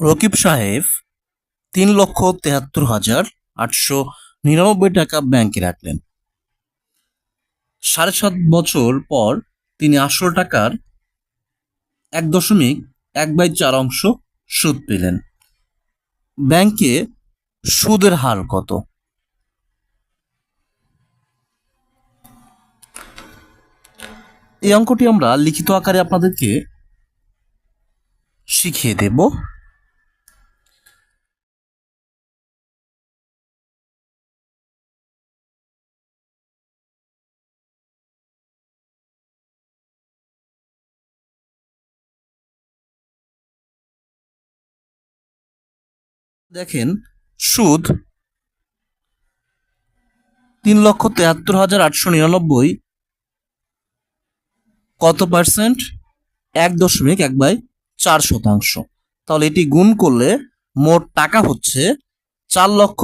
রকিব সাহেব তিন লক্ষ তেহাত্তর হাজার আটশো নিরানব্বই টাকা ব্যাংকে রাখলেন। সাড়ে সাত বছর পর তিনি আসল টাকার এক দশমিক এক বাই চার অংশ সুদ পেলেন। ব্যাংকে সুদের হার কত? এই অঙ্কটি আমরা লিখিত আকারে আপনাদেরকে শিখিয়ে দেব। দেখেন, সুদ তিন লক্ষ তেহাত্তর হাজার আটশো নিরানব্বই। কত পার্সেন্ট এক দশমিক এক বাই চার শতাংশ। তাহলে এটি গুণ করলে মোট টাকা হচ্ছে চার লক্ষ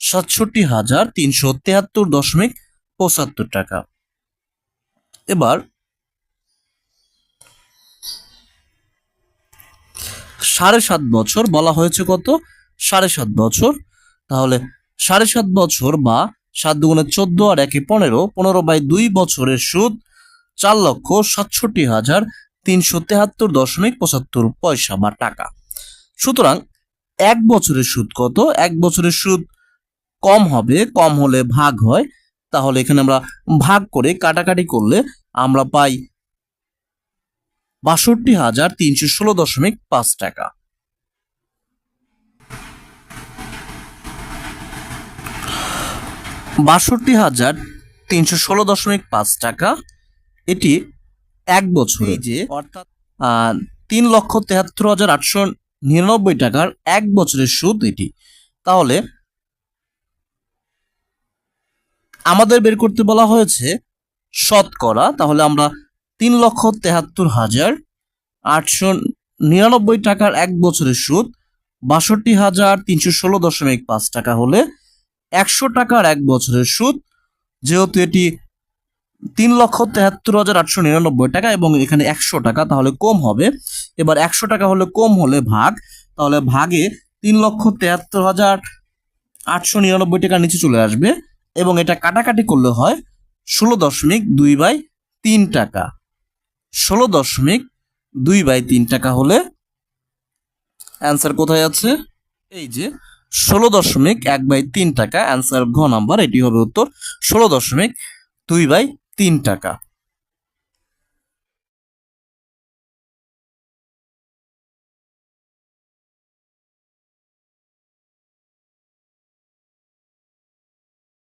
সাতষট্টি হাজার তিনশো তেহাত্তর দশমিক পঁচাত্তর টাকা। এবার সাড়ে সাত বছর বলা হয়েছে কত? সাড়ে সাত বছর। তাহলে সাড়ে সাত বছর বা সাত দুগুণে চোদ্দ আর একে পনেরো পনেরো বাই দুই বছরের সুদ চার লক্ষ সাতষট্টি হাজার তিনশো তেহাত্তর দশমিক পঁচাত্তর পয়সা বা টাকা। সুতরাং এক বছরের সুদ কত? এক বছরের সুদ কম হবে, কম হলে ভাগ হয়। তাহলে এখানে আমরা ভাগ করে কাটাকাটি করলে আমরা পাই বাষট্টি হাজার তিনশো ষোলো দশমিক পাঁচ টাকা। বাষট্টি হাজার তিনশো ষোলো দশমিক পাঁচ টাকা। এটি এক বছরে। যে অর্থাৎ তিন লক্ষ তেহাত্তর হাজার আটশো নিরানব্বই টাকার এক বছরের সুদ এটি। তাহলে আমাদের বের করতে বলা হয়েছে শতকরা। তাহলে আমরা তিন লক্ষ তেহাত্তর হাজার আটশো নিরানব্বই টাকার এক বছরের সুদ বাষট্টি হাজার তিনশো ষোলো দশমিক পাঁচ টাকা হলে একশো টাকার এক বছরের সুদ, যেহেতু এটি তিন লক্ষ তেহাত্তর হাজার আটশো নিরানব্বই টাকা এবং এখানে একশো টাকা তাহলে কম হবে। এবার একশো টাকা হলে কম হলে ভাগ, তাহলে ভাগে তিন লক্ষ তেহাত্তর হাজার আটশো নিরানব্বই টাকা নিচে চলে আসবে এবং এটা কাটাকাটি করলে হয় ষোলো দশমিক দুই বাই তিন টাকা। ষোলো দশমিক দুই বাই তিন টাকা হলে অ্যান্সার কোথায় আছে? এই যে ষোলো দশমিক এক বাই তিন টাকা। অ্যান্সার ঘ নাম্বার, এটি হবে উত্তর ষোলো দশমিক দুই বাই তিন টাকা।